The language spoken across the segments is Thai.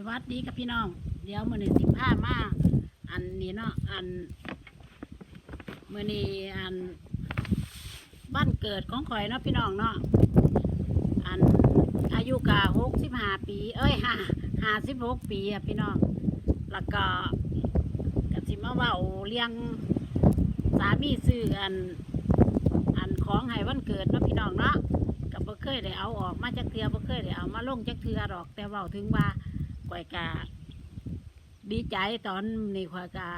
สวัสดีกับพี่น้อง เดี๋ยวมือหนึ่งสิบห้ามาอันนี้เนาะอันมือนี้อันบ้านเกิดของข่อยเนาะพี่น้องเนาะอันอายุกะหกสิบห้าปี เอ้ยห้าห้าสิบหกปีอะพี่น้องแล้วก็กับสิมาว่าเลี้ยงสามีซื้ออันอันของให้วันเกิดเนาะพี่น้องเนาะก็บ่เคยได้เอาออกมาจากเทือบ่เคยได้เอามาลงจากเทือดอกแต่ว้าถึงว่า ข่อยกะดีใจตอนนี้ข่อยกะ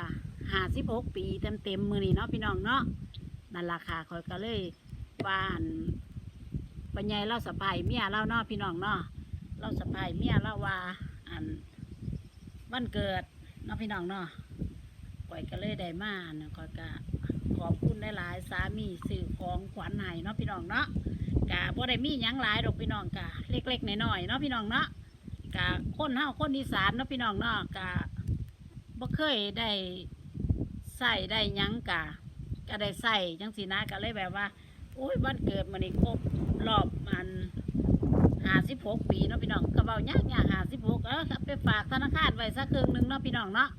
ห้าสิบหกปีเต็มเต็มมือนี้เนาะพี่น้องเนาะนั่นราคาข่อยก็เลยว่าอันปัญญาเราสะพายเมียเราเนาะพี่น้องเนาะเราสะพายเมียเราว่าอันวันเกิดเนาะพี่น้องเนาะข่อยก็เลยได้มานะข่อยกะขอบคุณหลายๆสามีสื่อของขวัญให้เนาะพี่น้องเนาะกะบ่ได้มีหยังหลายดอกพี่น้องกะเล็กๆน้อยๆเนาะพี่น้องเนาะ กะคนเฮาคนอีสานเนาะพี่น้องเนาะกะบ่เคยได้ใส่ได้ยังกะก็ได้ใส่จังสีนะก็เลยแบบว่าโอ้ยวันเกิดมันนี่ครบรอบมันห้าสิบหกปีเนาะพี่น้องก็เบายากยากห้าสิบหกเออไปฝากธนาคารไว้สักครึ่งหนึงเนาะพี่น้องเนาะ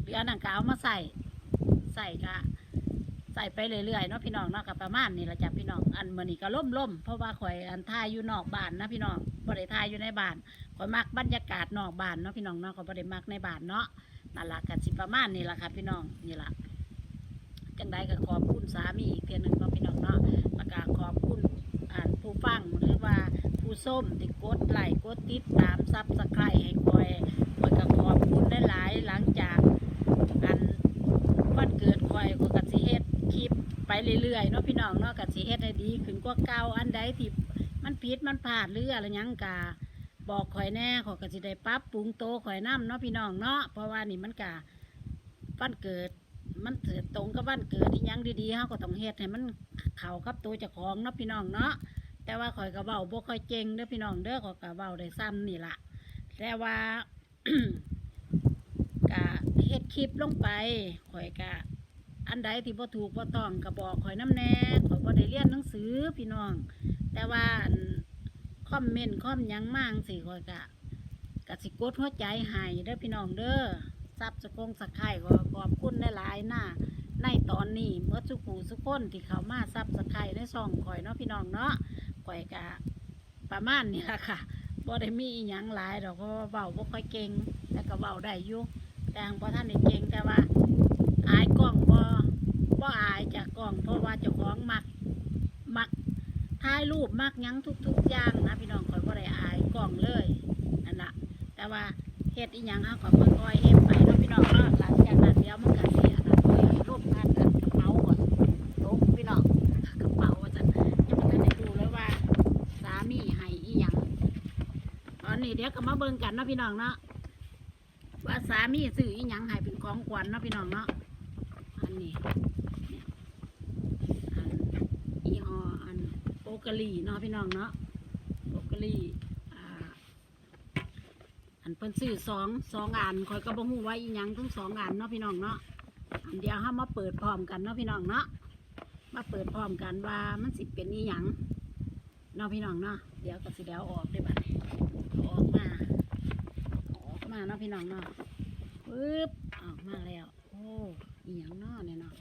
เหลือนั่นก็เอามาใส่ใส่กะใส่ไปเรื่อยๆเนาะพี่น้องเนาะกับประมาณนี้ละจ้ะพี่น้องอันมื้อนี้ก็ล่มล่มๆเพราะว่าข่อยอันทายอยู่นอกบ้านนะพี่น้องบ่ได้ทายอยู่ในบ้าน อยมักบรรยากาศนอกบ้านเนาะพี่น้องเนาะข่อยบ่ได้มักในบ้านเนาะนั่นล่ะก็สิประมาณนี้ล่ะค่ะพี่น้องนี่ล่ะจังใดก็ขอบคุณสามีอีกเทื่อหนึงเนาะพี่น้องเนาะแล้วก็ขอบคุณอ่าผู้ฟังหรือว่าผู้ส้มที่กดไลค์กดติดตามซับสไครต์ให้ข่อยข่อยก็ขอบคุณหลายๆหลังจากอันวันเกิดข่อยก็กสิเฮ็ดคลิปไปเรื่อยๆเนาะพี่น้องเนาะกสิเฮ็ดให้ดีขึ้นกว่าเก่าอันใดที่มันผิดมันพลาดหรืออะไรยังกะ บอกข่อยแน่ข่อยก็สิได้ปรับปรุงโตข่อยนํเนาะพี่น้องเนาะเพราะว่านี่มันกะวันเกิด มันเกิดตรงกับวันเกิดที่ยังดีๆเฮาก็ต้องเฮ็ดให้มันเข้ากับตัวเจ้าของเนาะพี่น้องเนาะแต่ว่าข่อยก็เว้าบ่ค่อยเก่งเด้อพี่น้องเด้อข่อยก็เว้าได้ซ้ำนี่ล่ะแต่ว่ากะเฮ็ดคลิปลงไปข่อยกะอันใดที่บ่ถูกบ่ต้องก็บอกข่อยน้ำแน่ข่อยบ่ได้เรียนหนังสือพี่น้อง แต่ว่า คอมเมนต์คอมยังมั่งสิข่อยกะกะสิกดหัวใจให้เด้อพี่น้องเด้อซับสะกงสะไข่ก็ขอบคุณหลายๆหน้าในตอนนี้เมื่อสุกูสุกคนที่เขามาซับสะไข่ในซองข่อยเนาะพี่น้องเนาะข่อยกะประมาณนี้ละค่ะบ่ได้มีอีหยังหลายดอกเพราะว่าเว้าบ่ค่อยเก่งแต่ก็เว้าได้อยู่แต่งพอท่านได้เก่งแต่ว่า อายกล้องบ่บ่อายจากกล้องเพราะว่าเจ้าของมัก มักถ่าย รูปมักยังทุกๆอย่างนะพี่น้องคอยบ่ได้อายกล้องเลยนั่นละแต่ว่าเฮ็ดอีหยังเฮาก็ค่อยๆเฮ็ดไปเนาะพี่น้องเนาะหลังจากนั้นเดี๋ยวมันก็สิอันนั้นรูปพันกันกระเป๋าก่อนตกพี่น้องกระเป๋าว่าซั่นยังบ่ทันได้ดูเลยว่า สามีให้อีหยังตอนนี้เดี๋ยวก็มาเบิ่งกันเนาะพี่น้องเนาะว่าสามีซื้ออีหยังให้เป็นของขวัญเนาะพี่น้องเนาะอันนี้อีหอ กะลีเนาะพี่น้องเนาะโปกะลีอ่าอันเพิ่นซื้อสองสองอันคอยก็บ่ฮู้ว่าอีหยังทั้งสองอันเนาะพี่น้องเนาะอันเดียวเฮามาเปิดพร้อมกันเนาะพี่น้องเนาะมาเปิดพร้อมกันว่ามันสิเป็นอีหยังเนาะพี่น้องเนาะเดี๋ยวก็สิเดียวออกได้บัดออกมาออกมาเนาะพี่น้องเนาะปึ๊บออกมาแล้ว โอ้อีหยังเนาะเนี่ยเนาะ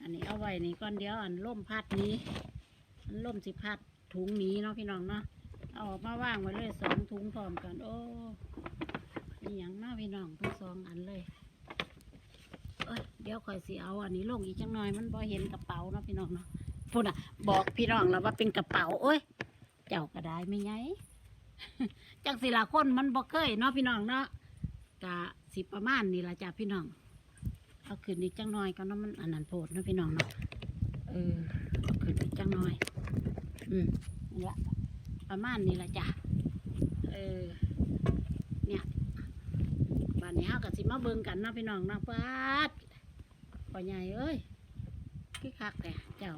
อันนี้เอาไว้นี่ก่อนเดียวอันล่มพัดนี้ ล่มสิพัดถุงนี้เนาะพี่น้องเนาะเอาออกมาว่างไว้เลยสองถุงพร้อมกัน โอ้อีหยังเนาะพี่น้องทั้งสองอันเลยเอ้ยเดี๋ยวคอยสิเอาอันนี้ลงอีกจังหน่อยมันพอเห็นกระเป๋าเนาะพี่น้องเนาะพูดอะ บอกพี่น้องแล้วว่าเป็นกระเป๋าโอ้ยเจ้าก็ได้ไม่ไงจังสิละคนมันบ่เคยเนาะพี่น้องเนาะกะสิประมาณนี่ละจ้ะพี่น้องเอาขึ้นนิดจังหน้อยก็เนาะมันอันนั้นโพดเนาะพี่น้องเนาะ ออเอาขึ้นนิดจังน้อย อืมนี่ละประมาณนี้ละจ้ะ เออ เนี่ยบ้านนี้เฮาก็สิมาเบิ่งกันเนาะพี่น้องเนาะป้าดพ่อใหญ่เอ้ยพี่คักแต่เจ้า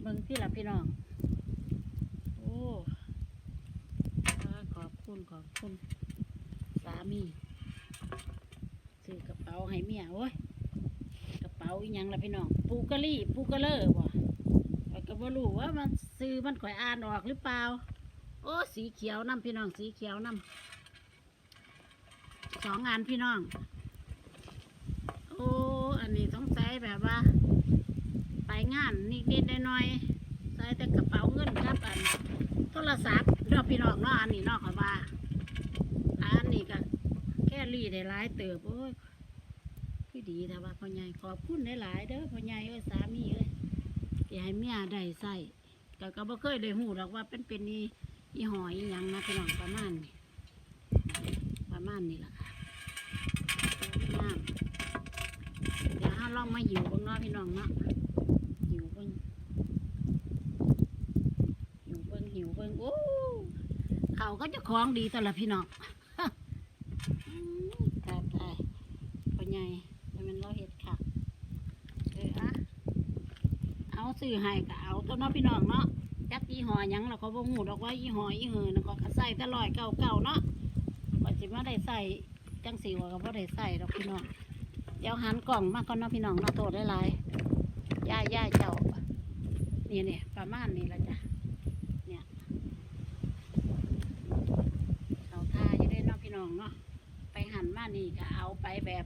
เบิ่งที่ละพี่น้อง โอ้ขอบคุณขอบคุณสามีซื้อกระเป๋าให้เมียโอ้ยกระ เป๋าอีหยังละพี่น้องปูกะลี่ปูกะเลอร์บ่ข่อยก็บ่รู้ว่ามันซื้อมันข่อยอ่านออกหรือเปล่า โอ้สีเขียวน้ำพี่น้องสีเขียวน้สองอันพี่น้อง โอ้อันนี้ต้องใช้แบบว่า ไปงานนิดๆหน่อยๆใส่แต่กระเป๋าเงินครับอันโทรศัพท์เนาะพี่น้องเนาะอันนี้เนาะค่ะว่าอันนี้ก็แค่รีได้หลายเติบโอ้ย คือดีแต่ว่าพ่อใหญ่ขอบคุณหลายๆเด้อพ่อใหญ่เอ้ยสามีเอ้ยที่ให้เมียได้ใส่แต่ก็บ่เคยได้หูหรอกว่าเป็นเป็นนี่อีหอยอีหยังนะพี่น้องประมาณนี้ประมาณนี้ล่ะค่ะงามเดี๋ยวเราลองมาหิวบ้างเนาะพี่น้องเนาะหิวบิ่งหิวบิ่งหิวบิ่งโอ้เขาก็จะคล้องดีต่ละพี่น้องตายตายพ่อใหญ่แต่มันเราเห็ดค่ะเอออะเอา ซื้อให้ก็เอาตัวเน้องพี่น้องเนาะจักยี่ห้อหยังเราก็บ่ฮู้ดอกว่ายี่ห้อยี่เหือนะก็ใส่ต่ร้อยเก่าเก่าๆเนาะว่าสิมาได้ใส่จังสีว่าก็บ่ได้ใส่ดอกพี่น้องเดี๋ยวหันกล่องมาก่อนเนาะพี่น้องเนาะโทษได้หลายย่าย่าเจ้านี่เนี่ยประมาณนี้ละจ้ะเนี่ยเขาทาอยู่ได้เนาะพี่น้องเนาะไปหันมานี่ก็เอาไปแบบ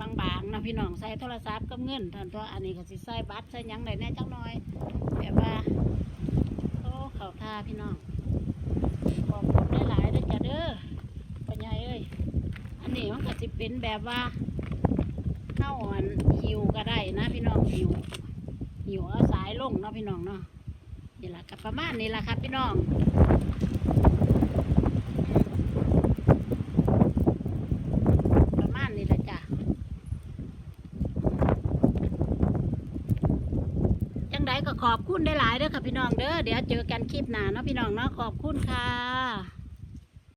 บางๆนะพี่น้องใส่โทรศัพท์กับเงินทันตัวอันนี้ก็สิใส่บัตรใส่ยังไดแน่จังน้อยแบบว่าโอ้เขาท่าพี่น้องขอบคุณได้หลายๆเด้จ้ะเด้อปัญญาเอ้ยอันนี้มันก็สิเป็นแบบว่าเข้าอันหิวก็ได้นะพี่น้องหิวหิวเอาสายลงเนาะพี่น้องเนาะนี่แหละก็ประมาณนี้แหละครับพี่น้อง ประมาณนี้แหละจ้ะ จังใดก็ข อบคุณได้หลายเด้อค่ะพี่น้องเด้อเดี๋ยวเจอกันคลิปหน้าเนาะพี่น้องเนาะขอบคุณค่ะ